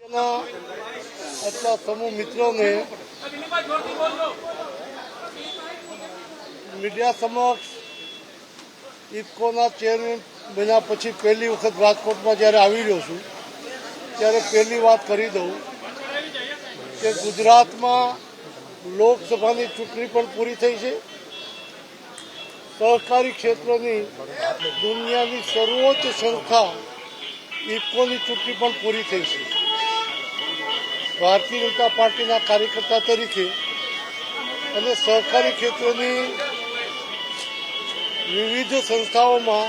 ના આટલા સમૂહ મિત્રોને મીડિયા સમક્ષ ઇફકોના ચેરમેન બન્યા પછી પહેલી વખત રાજકોટમાં જ્યારે આવી રહ્યો છું, ત્યારે પહેલી વાત કરી દઉં કે ગુજરાતમાં લોકસભાની ચૂંટણી પણ પૂરી થઈ છે. સહકારી ક્ષેત્રની દુનિયાની સર્વોચ્ચ સંસ્થા ઇફકોની ચૂંટણી પણ પૂરી થઈ છે. ભારતીય જનતા પાર્ટીના કાર્યકર્તા તરીકે અને સહકારી ક્ષેત્રની વિવિધ સંસ્થાઓમાં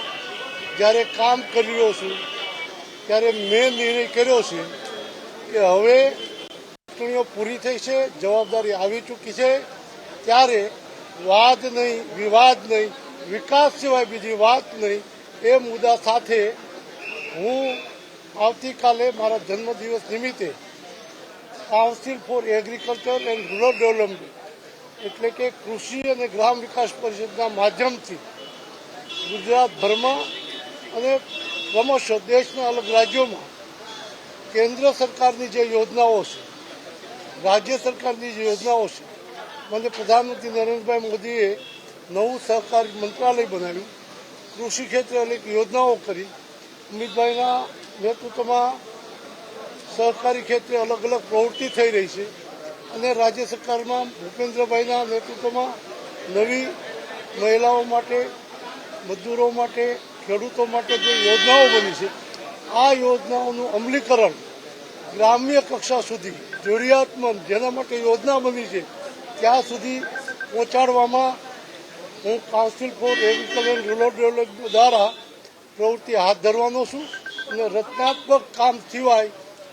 જ્યારે કામ કરી રહ્યો છું ત્યારે મેં નિર્ણય કર્યો છે કે હવે ચૂંટણીઓ પૂરી થઈ છે, જવાબદારી આવી ચૂકી છે, ત્યારે વાદ નહીં, વિવાદ નહીં, વિકાસ સિવાય બીજી વાત નહીં, એ મુદ્દા સાથે હું આવતીકાલે મારા જન્મદિવસ નિમિત્તે council for agriculture and rural development એટલે કે કૃષિ અને ગ્રામ વિકાસ પરિષદના માધ્યમથી ગુજરાતભરમાં અને ક્રમશઃ દેશના અલગ રાજ્યોમાં કેન્દ્ર સરકારની જે યોજનાઓ છે, રાજ્ય સરકારની જે યોજનાઓ છે, મને પ્રધાનમંત્રી નરેન્દ્રભાઈ મોદીએ નવું સહકાર મંત્રાલય બનાવ્યું, કૃષિ ક્ષેત્રે અનેક યોજનાઓ કરી, અમિતભાઈના નેતૃત્વમાં સહકારી ક્ષેત્રે અલગ અલગ પ્રવૃત્તિ થઈ રહી છે અને રાજ્ય સરકારમાં ભૂપેન્દ્રભાઈના નેતૃત્વમાં નવી મહિલાઓ માટે મજદૂરો માટે, ખેડૂતો માટે જે યોજનાઓ બની છે, આ યોજનાઓનું અમલીકરણ ગ્રામ્ય કક્ષા સુધી જરૂરિયાતમંદ જેના માટે યોજના બની છે, ત્યાં સુધી પહોંચાડવામાં હું council for agriculture rural development દ્વારા પ્રવૃત્તિ હાથ ધરવાનો છું અને રચનાત્મક કામ સિવાય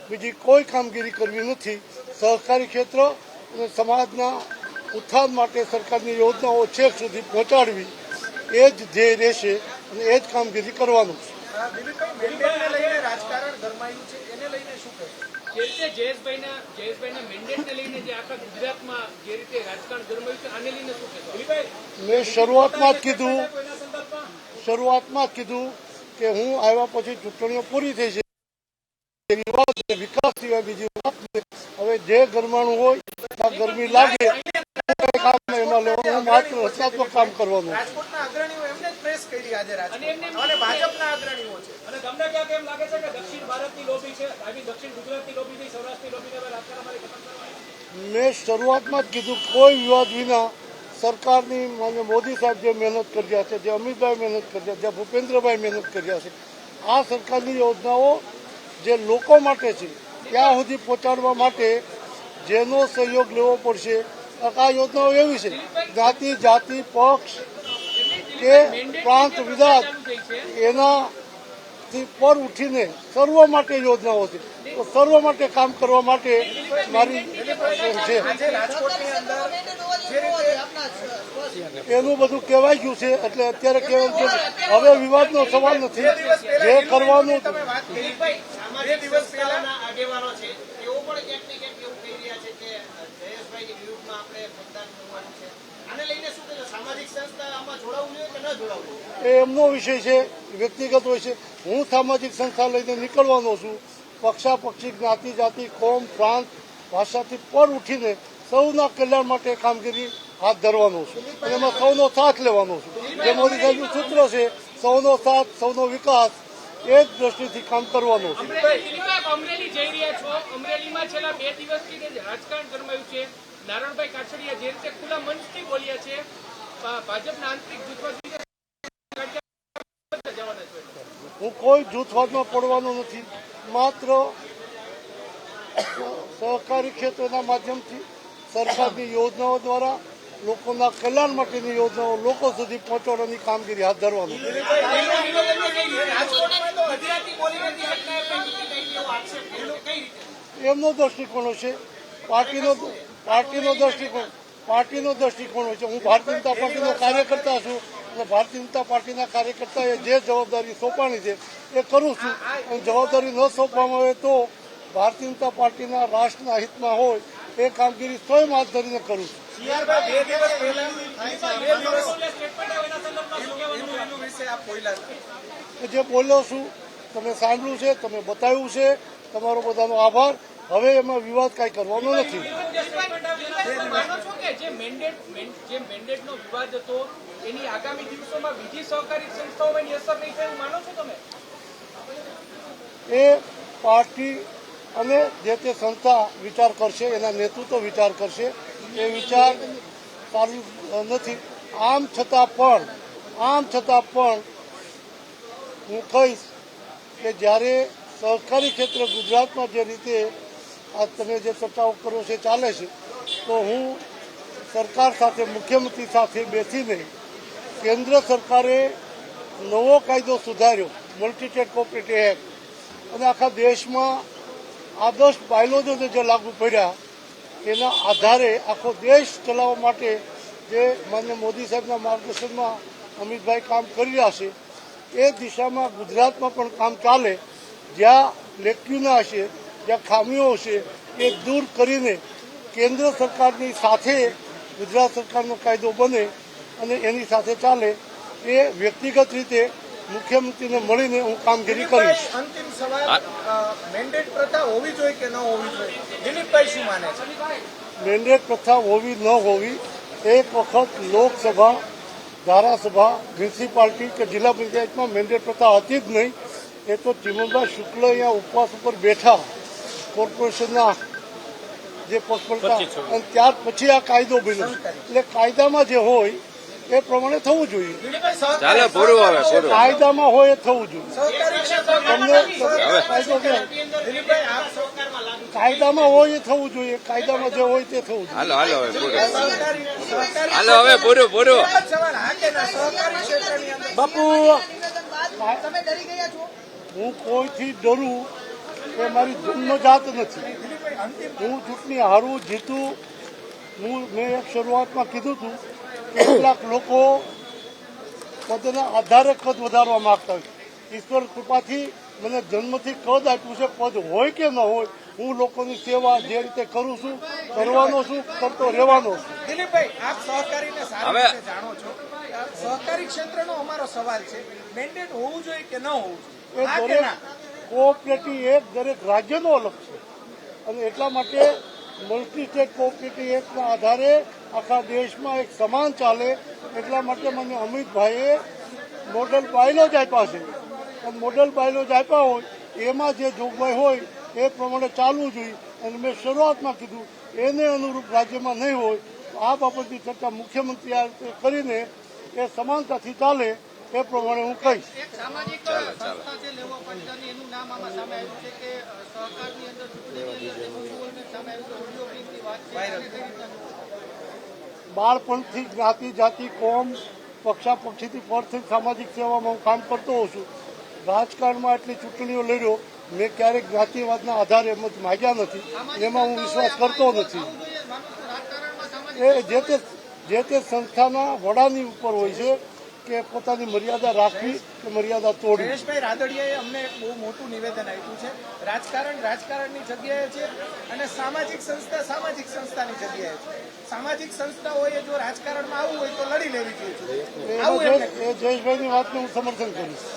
બીજી કોઈ કામગીરી કરવી નથી. સહકારી ક્ષેત્ર અને સમાજના ઉત્થાન માટે સરકારની યોજનાઓ છેક સુધી પહોંચાડવી એ જ ધ્યેય રહેશે અને એ જ કામગીરી કરવાનું છે. દિલીપભાઈ મેન્ડેટને લઈને રાજકારણ ગરમાયું છે એને લઈને શું કહેશો જે રીતે જયેશભાઈના જયેશભાઈના મેન્ડેટને લઈને જે આખા ગુજરાતમાં જે રીતે રાજકારણ ગરમાયું છે આને લઈને શું કહેશો? મેં શરૂઆતમાં જ કીધું. શરૂઆતમાં જ કીધું કે હું આવ્યા પછી ચૂંટણીઓ પૂરી થઈ છે. વિકાસ સિવાય બીજી વાત. હવે જે ગરમાણું હોય ત્યાં ગરમી લાગે કામ એમાં લેવાનું હું માત્ર રચનાત્મક કામ કરવાનું રાજકોટના અગ્રણીઓ એમને જ પ્રેસ કરી આજે રાજકોટ અને ભાજપના અગ્રણીઓ છે. અને તમને ક્યાંક એમ લાગે છે કે દક્ષિણ ભારતની લોબી છે? આવી દક્ષિણ ગુજરાતની લોબી છે સૌરાષ્ટ્રની લોબી હવે રાજકારણ ખતમ કરવાની મેં શરૂઆતમાં જ કીધું કોઈ વિવાદ વિના સરકારની માન્ય મોદી સાહેબ જે મહેનત કર્યા છે જે અમિતભાઈ મહેનત કર્યા જે ભૂપેન્દ્રભાઈ મહેનત કર્યા છે આ સરકારની યોજનાઓ જે લોકો માટે છે, ત્યાં સુધી પહોંચાડવા માટે જેનો સહયોગ લેવો પડશે. આ યોજનાઓ એવી છે, જાતિ જાતિ, પક્ષ કે પ્રાંત વિદાત એનાથી પર ઉઠીને સર્વ માટે યોજનાઓ છે. તો સર્વ માટે કામ કરવા માટે મારી છે. એનું બધું કહેવાય ગયું છે, એટલે અત્યારે કહેવાય હવે વિવાદનો સવાલ નથી. જે કરવાનું બે દિવસ પહેલા આગેવાનો છે તેઓ પણ ક્યાંક ને ક્યાંક એવું કહી રહ્યા છે કે જયેશભાઈની વિરુદ્ધમાં આપણે મતદાન કરવાનું છે. આને લઈને શું કહેશો સામાજિક સંસ્થા આમાં જોડાવવું જોઈએ કે ન જોડાવવું એ એમનો વિષય છે વ્યક્તિગત હોય છે. હું સામાજિક સંસ્થા લઈને નીકળવાનો છું. પક્ષાપક્ષી જ્ઞાતિ જાતિ કોમ પ્રાંત ભાષાથી પર ઉઠીને સૌના કલ્યાણ માટે કામગીરી હાથ ધરવાનો છું. અને એમાં સૌનો સાથ લેવાનો છું. જે મોદી સાહેબનું સૂત્ર છે સૌનો સાથ સૌનો વિકાસ એ જ દ્રષ્ટિથી કામ કરવાનું છે. અમરેલી દિલીપભાઈ, આપ અમરેલી જઈ રહ્યા છો. અમરેલીમાં છેલ્લા બે દિવસથી રાજકારણ ગરમાયું છે. નારણભાઈ કાછડિયા જે રીતે ખુલ્લા મંચથી બોલ્યા છે ભાજપના આંતરિક જૂથવાદ હું કોઈ જૂથવાદમાં પડવાનો નથી. માત્ર સહકારી ક્ષેત્રના માધ્યમથી સરકારની યોજનાઓ દ્વારા લોકોના કલ્યાણ માટેની યોજનાઓ લોકો સુધી પહોંચાડવાની કામગીરી હાથ ધરવાની. એમનો દૃષ્ટિકોણ હશે પાર્ટીનો પાર્ટીનો દૃષ્ટિકોણ પાર્ટીનો દૃષ્ટિકોણ હોય છે. હું ભારતીય જનતા પાર્ટીનો કાર્યકર્તા છું અને ભારતીય જનતા પાર્ટીના કાર્યકર્તાએ જે જવાબદારી સોંપવાની છે એ કરું છું. અને જવાબદારી ન સોંપવામાં આવે તો ભારતીય જનતા પાર્ટીના રાષ્ટ્રના હિતમાં હોય એ કામગીરી સ્વયં હાથ ધરીને કરું છું. બે દિવસ પહેલા જે બોલ્યો છું તમે સાંભળ્યું છે તમે બતાવ્યું છે તમારો બધાનો આભાર. હવે એમાં વિવાદ કાંઈ કરવાનો નથી. તમે માનો છો કે જે મેન્ડેટ જે મેન્ડેટનો વિવાદ હતો એની આગામી દિવસોમાં બીજી સહકારી સંસ્થાઓમાં એની અસર નહીં થાય એવું માનો છો તમે? એ પાર્ટી અને જે તે સંસ્થા વિચાર કરશે એના નેતૃત્વ વિચાર કરશે એ વિચાર સારું નથી. આમ છતાં પણ, આમ છતાં પણ હું કહીશ કે જ્યારે સહકારી ક્ષેત્ર ગુજરાતમાં જે રીતે આ તમે જે ચર્ચાઓ કરો છે ચાલે છે, તો હું સરકાર સાથે, મુખ્યમંત્રી સાથે બેસીને કેન્દ્ર સરકારે નવો કાયદો સુધાર્યો મલ્ટી સ્ટેટ કોઓપરેટિવ એક્ટ અને આખા દેશમાં આદર્શ બાયલોજોને જે લાગુ પડ્યા એના આધારે આખો દેશ ચલાવવા માટે જે માન્ય મોદી સાહેબના માર્ગદર્શનમાં અમિતભાઈ કામ કરી રહ્યા છે, એ દિશામાં ગુજરાતમાં પણ કામ ચાલે, જ્યાં લેક્યુના હશે, જ્યાં ખામીઓ હશે, એ દૂર કરીને કેન્દ્ર સરકારની સાથે ગુજરાત સરકારનો કાયદો બને અને એની સાથે ચાલે, એ વ્યક્તિગત રીતે મુખ્યમંત્રીને મળીને હું કામગીરી કરીશ. અંતિમ સવાલ મેન્ડેટ પ્રથા હોવી જોઈએ કે ન હોવી જોઈએ? દિલીપભાઈ શું માને છે? મેન્ડેટ પ્રથા હોવી ન હોવી એક વખત લોકસભા ધારાસભા મ્યુનિસિપાલિટી કે જિલ્લા પંચાયતમાં મેન્ડેટ પ્રથા હતી જ નહીં. એ તો ચિમનભાઈ શુક્લ અહીંયા ઉપવાસ ઉપર બેઠા કોર્પોરેશનના જે પક્ષ અને ત્યાર પછી આ કાયદો બન્યો. એટલે કાયદામાં જે હોય એ પ્રમાણે થવું જોઈએ. સહકારી- પૂરું હવે કાયદામાં હોય એ થવું જોઈએ. તમને કાયદો કે કાયદામાં હોય એ થવું જોઈએ. કાયદામાં જે હોય તે થવું જોઈએ. હાલો હાલો હવે પૂરું. હાલો હવે પૂરું પૂરું. બાપુ! તમે ડરી ગયા છો? હું કોઈથી ડરું એ મારી જન્મજાત નથી. હું ચૂંટણી હારું જીતું હું મેં એક શરૂઆતમાં કીધું હતું કેટલાક લોકો પોતાના આધારે કદ વધારવા માંગતા હોય. ઈશ્વર કૃપાથી મને જન્મથી કદ આપ્યું છે પદ હોય કે ન હોય હું લોકોની સેવા જે રીતે કરું છું કરવાનો છું કરતો રહેવાનો છું. દિલીપભાઈ આપ સહકારીને સારી રીતે જાણો છો. સહકારી ક્ષેત્રનો અમારો સવાલ છે મેન્ડેટ હોવું જોઈએ કે ન હોવું એ જોઈએ કોઓપરેટિવ એક દરેક રાજ્યનો અલગ છે. અને એટલા માટે મલ્ટી સ્ટેટ કોઓપરેટિવ આધારે આખા દેશમાં એક સમાન ચાલે, એટલા માટે મને અમિતભાઈએ મોડલ બાયલોજ આપ્યા છે. મોડલ બાયલોજ આપ્યા હોય, એમાં જે જોગવાઈ હોય, એ પ્રમાણે ચાલવું જોઈએ. અને મેં શરૂઆતમાં કીધું, એને અનુરૂપ રાજ્યમાં નહીં હોય. આ બાબતની ચર્ચા મુખ્યમંત્રી કરીને એ સમાનતાથી ચાલે. એ પ્રમાણે હું કહીશ. એક સામાજિક સંસ્થા છે લેવા પંચાની એનું નામ આમાં સામે આવ્યું છે કે અ, સહકારની અંદર ચૂંટણીની અંદર મ્યુચ્યુઅલની સામે આવ્યું છે ઓડિયો ક્લિપની વાત છે અને કઈ રીતના જોવો? બાળપણથી જ્ઞાતિ જાતિ કોમ પક્ષાપક્ષીથી પરથી સામાજિક સેવામાં હું કામ કરતો હોઉં છું. રાજકારણમાં એટલી ચૂંટણીઓ લડ્યો મેં ક્યારેક જ્ઞાતિવાદના આધારે મત માગ્યા નથી. એમાં હું વિશ્વાસ કરતો નથી. એ જે તે જે તે સંસ્થાના વડાની ઉપર હોય છે કે પોતાની મર્યાદા રાખવી કે મર્યાદા તોડવી? જયેશભાઈ રાદડિયાએ અમને એક બહુ મોટું નિવેદન આપ્યું છે. રાજકારણ રાજકારણની જગ્યાએ છે અને સામાજિક સંસ્થા સામાજિક સંસ્થાની જગ્યાએ છે. સામાજિક સંસ્થાઓએ જો રાજકારણમાં આવવું હોય તો લડી લેવી જોઈએ. એ જયેશભાઈની વાતને હું સમર્થન કરીશ.